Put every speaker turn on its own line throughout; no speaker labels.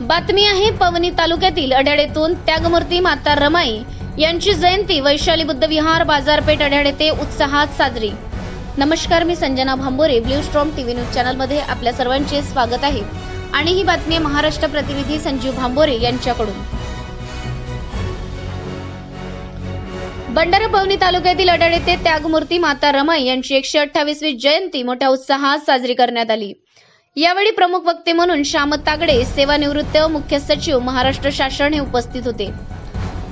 बातमी आहे पवनी तालुक्यातील अड्याडेतून त्यागमूर्ती माता रमाई यांची जयंती वैशाली बुद्ध विहार बाजारपेठ अड्याड ते उत्साहात साजरी. नमस्कार मी Sanjana Bhambore blue storm TV news चॅनलमध्ये आपल्या सर्वांचे स्वागत आहे. आणि ही बातमी महाराष्ट्र प्रतिनिधी संजीव भांबोरे यांच्याकडून. भंडारा पवनी तालुक्यातील अडाड ते त्यागमूर्ती माता रमाई यांची एकशे अठ्ठावीसवी जयंती मोठ्या उत्साहात साजरी करण्यात आली. यावेळी प्रमुख वक्ते म्हणून श्याम तागडे सेवानिवृत्त मुख्य सचिव महाराष्ट्र शासन हे उपस्थित होते.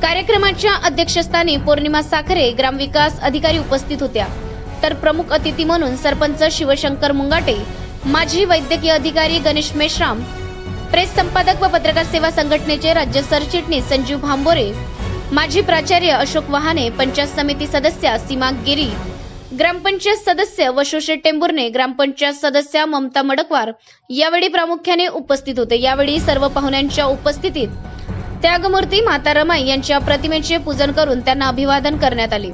कार्यक्रमाच्या अध्यक्षस्थानी पौर्णिमा साखरे ग्रामविकास अधिकारी उपस्थित होत्या. तर प्रमुख अतिथी म्हणून सरपंच शिवशंकर मुंगाटे माजी वैद्यकीय अधिकारी गणेश मेश्राम प्रेस संपादक व पत्रकार सेवा संघटनेचे राज्य सरचिटणीस संजीव भांबोरे माजी प्राचार्य अशोक वहाने पंचायत समिती सदस्या सीमा गिरी ग्रामपंचायत सदस्य वशोशे टेंभुर्णे ग्रामपंचायत सदस्या ममता मडकवार यावेळी प्रामुख्याने उपस्थित होते. यावेळी सर्व पाहुण्यांच्या उपस्थितीत त्यागमूर्ती माता रमाई यांच्या प्रतिमेचे पूजन करून त्यांना अभिवादन करण्यात आले.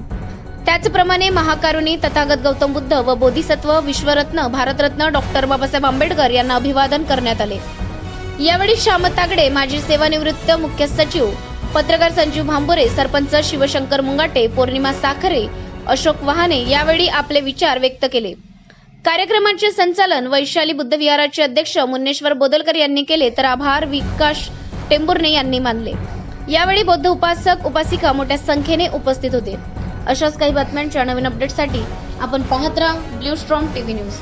त्याचप्रमाणे महाकारुणी तथागत गौतम बुद्ध व बोधिसत्व विश्वरत्न भारतरत्न डॉक्टर बाबासाहेब आंबेडकर यांना अभिवादन करण्यात आले. यावेळी श्याम तागडे माजी सेवानिवृत्त मुख्य सचिव पत्रकार संजीव भांबोरे सरपंच शिवशंकर मुंगाटे पौर्णिमा साखरे अशोक वहाने यावेळी आपले विचार व्यक्त केले. कार्यक्रमाचे संचालन वैशाली बुद्ध विहाराचे अध्यक्ष मुन्नेश्वर बोदलकर यांनी केले तर आभार विकास टेंबुर्ने यांनी मानले. यावेळी बौद्ध उपासक उपासिका मोठ्या संख्येने उपस्थित होते. अशाच काही बातम्यांच्या नवीन अपडेटसाठी आपण पाहत राहा ब्ल्यू स्ट्रॉंग टीव्ही न्यूज